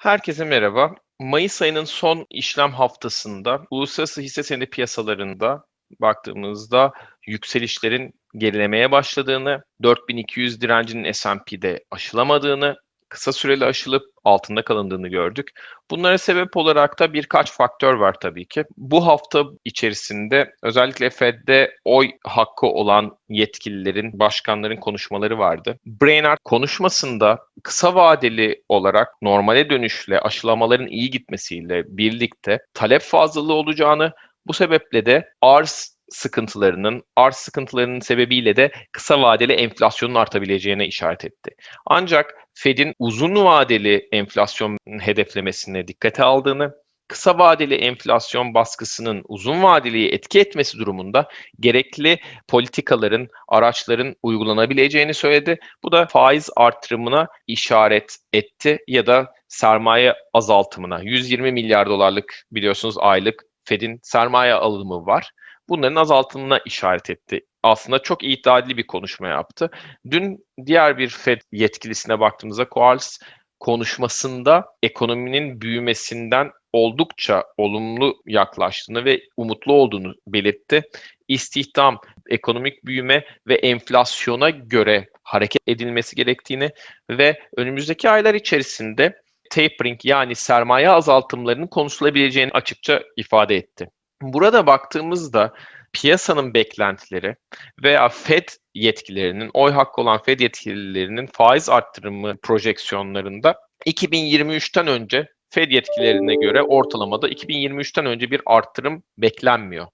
Herkese merhaba. Mayıs ayının son işlem haftasında uluslararası hisse senedi piyasalarında baktığımızda yükselişlerin gerilemeye başladığını, 4200 direncinin S&P'de aşılamadığını, kısa süreli aşılıp altında kalındığını gördük. Bunlara sebep olarak da birkaç faktör var tabii ki. Bu hafta içerisinde özellikle Fed'de oy hakkı olan yetkililerin, başkanların konuşmaları vardı. Brainard konuşmasında kısa vadeli olarak normale dönüşle aşılamaların iyi gitmesiyle birlikte talep fazlalığı olacağını, bu sebeple de arz sıkıntılarının, arz sıkıntılarının sebebiyle de kısa vadeli enflasyonun artabileceğine işaret etti. Ancak Fed'in uzun vadeli enflasyon hedeflemesine dikkate aldığını, kısa vadeli enflasyon baskısının uzun vadeliye etki etmesi durumunda gerekli politikaların, araçların uygulanabileceğini söyledi. Bu da faiz artırımına işaret etti ya da sermaye azaltımına. 120 milyar dolarlık biliyorsunuz aylık Fed'in sermaye alımı var bunların azaltımına işaret etti. Aslında çok iddialı bir konuşma yaptı. Dün diğer bir Fed yetkilisine baktığımızda Quarles konuşmasında ekonominin büyümesinden oldukça olumlu yaklaştığını ve umutlu olduğunu belirtti. İstihdam, ekonomik büyüme ve enflasyona göre hareket edilmesi gerektiğini ve önümüzdeki aylar içerisinde tapering yani sermaye azaltımlarının konuşulabileceğini açıkça ifade etti. Burada baktığımızda piyasanın beklentileri veya Fed yetkilerinin, oy hakkı olan Fed yetkililerinin faiz arttırımı projeksiyonlarında 2023'ten önce Fed yetkilerine göre ortalamada 2023'ten önce bir arttırım beklenmiyor.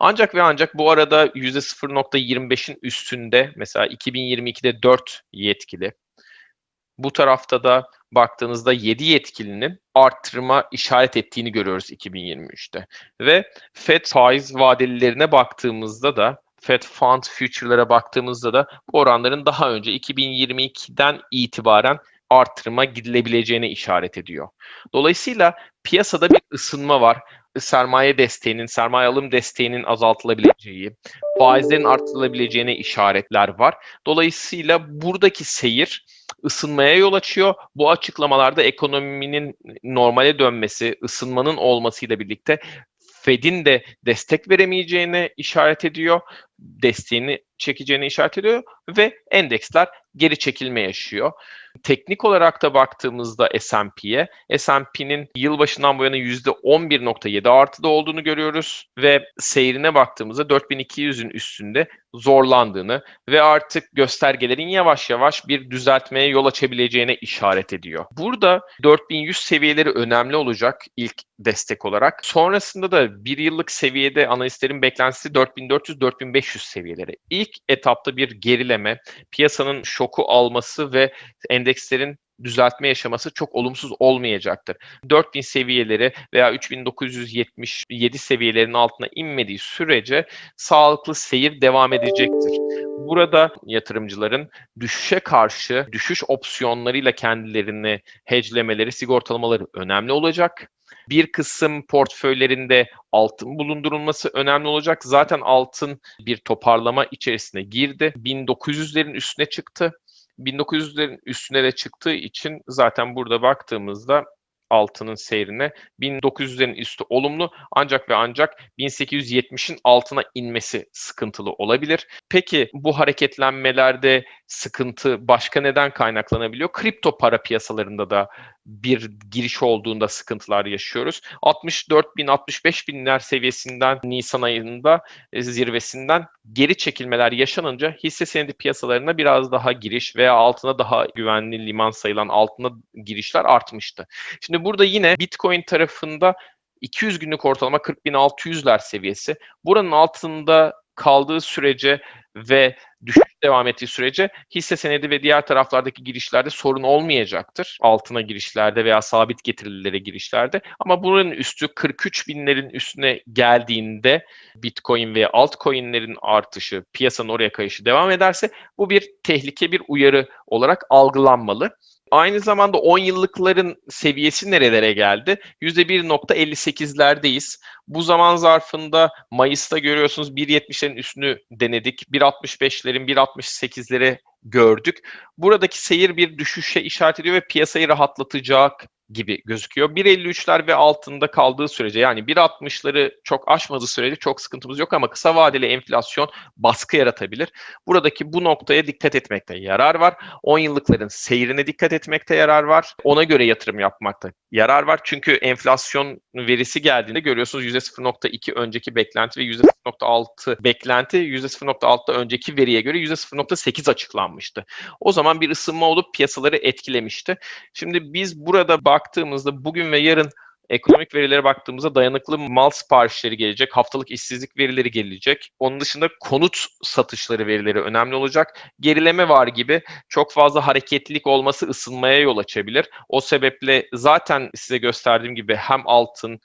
Ancak ve ancak bu arada %0.25'in üstünde mesela 2022'de 4 yetkili. Bu tarafta da baktığınızda 7 yetkilinin arttırma işaret ettiğini görüyoruz 2023'te. Ve FED faiz vadelilerine baktığımızda da Fed Fund Future'lara baktığımızda da bu oranların daha önce 2022'den itibaren artırıma gidilebileceğine işaret ediyor. Dolayısıyla piyasada bir ısınma var. Sermaye desteğinin, sermaye alım desteğinin azaltılabileceği, faizlerin artırılabileceğine işaretler var. Dolayısıyla buradaki seyir ısınmaya yol açıyor. Bu açıklamalarda ekonominin normale dönmesi, ısınmanın olmasıyla birlikte Fed'in de destek veremeyeceğine işaret ediyor. Desteğini çekeceğine işaret ediyor ve endeksler geri çekilme yaşıyor. Teknik olarak da baktığımızda S&P'ye, S&P'nin yılbaşından bu yana %11.7 artıda olduğunu görüyoruz ve seyrine baktığımızda 4200'ün üstünde zorlandığını ve artık göstergelerin yavaş yavaş bir düzeltmeye yol açabileceğine işaret ediyor. Burada 4100 seviyeleri önemli olacak ilk destek olarak. Sonrasında da bir yıllık seviyede analistlerin beklentisi 4400-4500 seviyeleri. İlk etapta bir gerileme, piyasanın şoku alması ve endekslerin düzeltme yaşaması çok olumsuz olmayacaktır. 4000 seviyeleri veya 3977 seviyelerinin altına inmediği sürece sağlıklı seyir devam edecektir. Burada yatırımcıların düşüşe karşı düşüş opsiyonlarıyla kendilerini hedgelemeleri, sigortalamaları önemli olacak. Bir kısım portföylerinde altın bulundurulması önemli olacak. Zaten altın bir toparlama içerisine girdi. 1900'lerin üstüne çıktı. 1900'lerin üstüne de çıktığı için zaten burada baktığımızda altının seyrine 1900'lerin üstü olumlu ancak ve ancak 1870'in altına inmesi sıkıntılı olabilir. Peki bu hareketlenmelerde sıkıntı başka neden kaynaklanabiliyor? Kripto para piyasalarında da bir giriş olduğunda sıkıntılar yaşıyoruz. 64 bin 65 binler seviyesinden Nisan ayında e, zirvesinden geri çekilmeler yaşanınca hisse senedi piyasalarına biraz daha giriş veya altına daha güvenli liman sayılan altına girişler artmıştı. Şimdi burada yine Bitcoin tarafında 200 günlük ortalama 40.600'ler seviyesi. Buranın altında kaldığı sürece ve düşüş devam ettiği sürece hisse senedi ve diğer taraflardaki girişlerde sorun olmayacaktır. Altına girişlerde veya sabit getirililere girişlerde. Ama buranın üstü 43 binlerin üstüne geldiğinde Bitcoin ve altcoin'lerin artışı, piyasanın oraya kayışı devam ederse bu bir tehlike, bir uyarı olarak algılanmalı. Aynı zamanda 10 yıllıkların seviyesi nerelere geldi? %1.58'lerdeyiz. Bu zaman zarfında Mayıs'ta görüyorsunuz 1.70'lerin üstünü denedik. 1.65'lerin 1.68'leri gördük. Buradaki seyir bir düşüşe işaret ediyor ve piyasayı rahatlatacak gibi gözüküyor. 1.53'ler ve altında kaldığı sürece yani 1.60'ları çok aşmadığı sürece çok sıkıntımız yok ama kısa vadeli enflasyon baskı yaratabilir. Buradaki bu noktaya dikkat etmekte yarar var. 10 yıllıkların seyrine dikkat etmekte yarar var. Ona göre yatırım yapmakta yarar var. Çünkü enflasyon verisi geldiğinde görüyorsunuz %0.2 önceki beklenti ve %0.6 beklenti %0.6'da önceki veriye göre %0.8 açıklanmıştı. O zaman bir ısınma olup piyasaları etkilemişti. Şimdi biz burada baktığımızda bugün ve yarın ekonomik verilere baktığımızda dayanıklı mal siparişleri gelecek, haftalık işsizlik verileri gelecek. Onun dışında konut satışları verileri önemli olacak. Gerileme var gibi çok fazla hareketlilik olması ısınmaya yol açabilir. O sebeple zaten size gösterdiğim gibi hem altın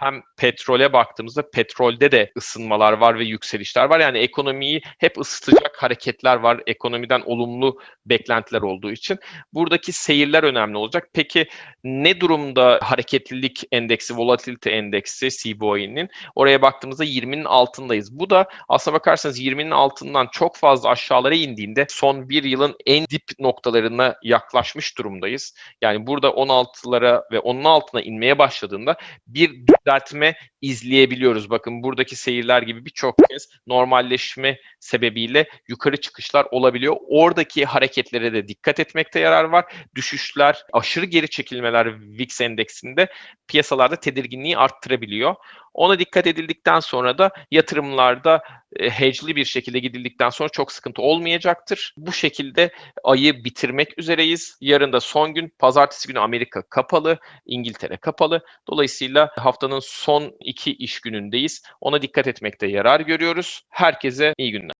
hem petrole baktığımızda petrolde de ısınmalar var ve yükselişler var. Yani ekonomiyi hep ısıtacak hareketler var. Ekonomiden olumlu beklentiler olduğu için. Buradaki seyirler önemli olacak. Peki ne durumda hareketlilik endeksi, volatility endeksi CBOE'nin? Oraya baktığımızda 20'nin altındayız. Bu da aslına bakarsanız 20'nin altından çok fazla aşağılara indiğinde son bir yılın en dip noktalarına yaklaşmış durumdayız. Yani burada 16'lara ve onun altına inmeye başladığında bir düzeltme izleyebiliyoruz. Bakın buradaki seyirler gibi birçok kez normalleşme sebebiyle yukarı çıkışlar olabiliyor. Oradaki hareketlere de dikkat etmekte yarar var. Düşüşler, aşırı geri çekilmeler VIX endeksinde piyasalarda tedirginliği arttırabiliyor. Ona dikkat edildikten sonra da yatırımlarda e, hedgeli bir şekilde gidildikten sonra çok sıkıntı olmayacaktır. Bu şekilde ayı bitirmek üzereyiz. Yarın da son gün, pazartesi günü Amerika kapalı, İngiltere kapalı. Dolayısıyla haftanın son iki iş günündeyiz. Ona dikkat etmekte yarar görüyoruz. Herkese iyi günler.